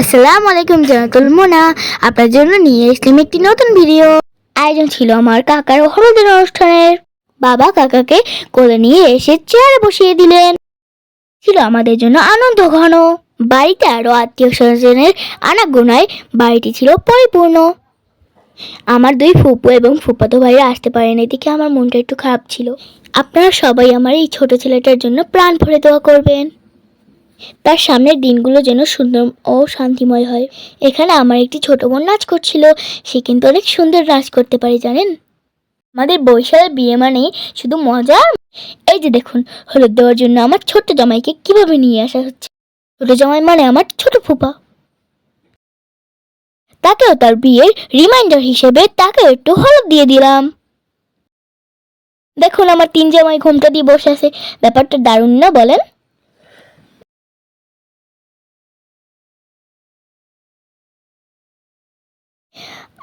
আসসালামু আলাইকুম জানাতুল মোনা। আপনার জন্য নিয়ে এসলাম একটি নতুন ভিডিও। আয়োজন ছিল আমার কাকার হলুদের অনুষ্ঠানের। বাবা কাকাকে কোলে নিয়ে এসে চেয়ারে বসিয়ে দিলেন। ছিল আমাদের জন্য আনন্দ ঘন। বাড়িতে আরও আত্মীয় স্বজনের আনাগোনায় বাড়িটি ছিল পরিপূর্ণ। আমার দুই ফুপু এবং ফুপাতো ভাইরা আসতে পারেনি দেখে আমার মনটা একটু খারাপ ছিল। আপনারা সবাই আমার এই ছোট ছেলেটার জন্য প্রাণ ভরে দোয়া করবেন। তার সামনের দিনগুলো যেন সুন্দর ও শান্তিময় হয়। এখানে আমার একটি ছোট বোন নাচ করছিল। সে কিন্তু অনেক সুন্দর নাচ করতে পারে, জানেন? আমাদের বৈশালের বিয়ে মানে শুধু মজা। এই যে দেখুন, হলুদ দেওয়ার জন্য আমার ছোট্ট জামাইকে কীভাবে নিয়ে আসা হচ্ছে। ছোট জামাই মানে আমার ছোট ফুপা। তাকেও তার বিয়ের রিমাইন্ডার হিসেবে তাকেও একটু হলুদ দিয়ে দিলাম। দেখুন আমার তিন জামাই ঘুমটা দিয়ে বসে আছে। ব্যাপারটা দারুণ না বলেন?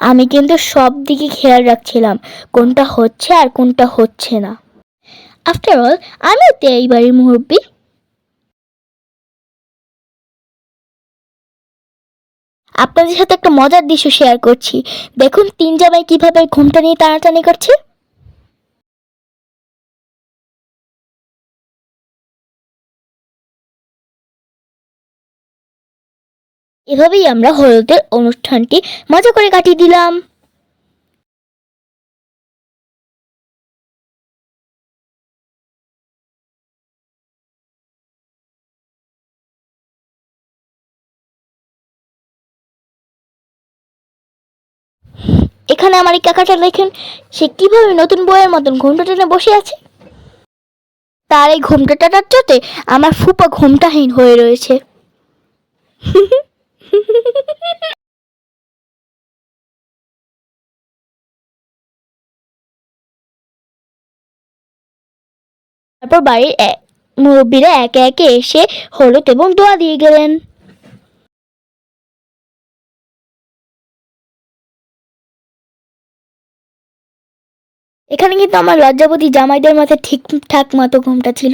আমি কিন্তু সব দিকে খেয়াল রাখছিলাম, কোনটা হচ্ছে আর কোনটা হচ্ছে না। আফটার অল আমিও তো এই বাড়ির মুরব্বী। আপনাদের সাথে একটা মজার দৃশ্য শেয়ার করছি। দেখুন, তিন জামাই কীভাবে ঘুমটা নিয়ে টানাটানি করছে। এভাবেই আমরা হলুদের অনুষ্ঠানটি মজা করে কাটিয়ে দিলাম। এখানে আমার এই কাকাটা দেখেন সে কীভাবে নতুন বইয়ের মতন ঘুমটা টেনে বসে আছে? তার এই ঘুমটা টাটাতে আমার ফুপা ঘুমটাহীন হয়ে রয়েছে। তারপর বাড়ির মুরব্বীরা একে একে এসে হলুদ এবং দোয়া দিয়ে গেলেন। এখানে কিন্তু আমার লজ্জাবতী জামাইদের মাথায় ঠিকঠাক মতো ঘুমটা ছিল।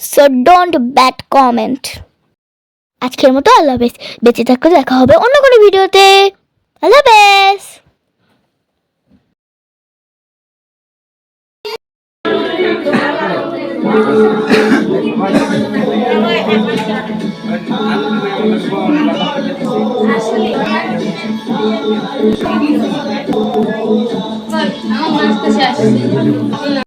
সো ডোন্ট ব্যাড কমেন্ট আজকের মতো আল্লাহ হাফেজ। বেঁচে থাকলে দেখা হবে অন্য কোনো ভিডিওতে। আল্লাহ হাফেজ। নাচতে শেষ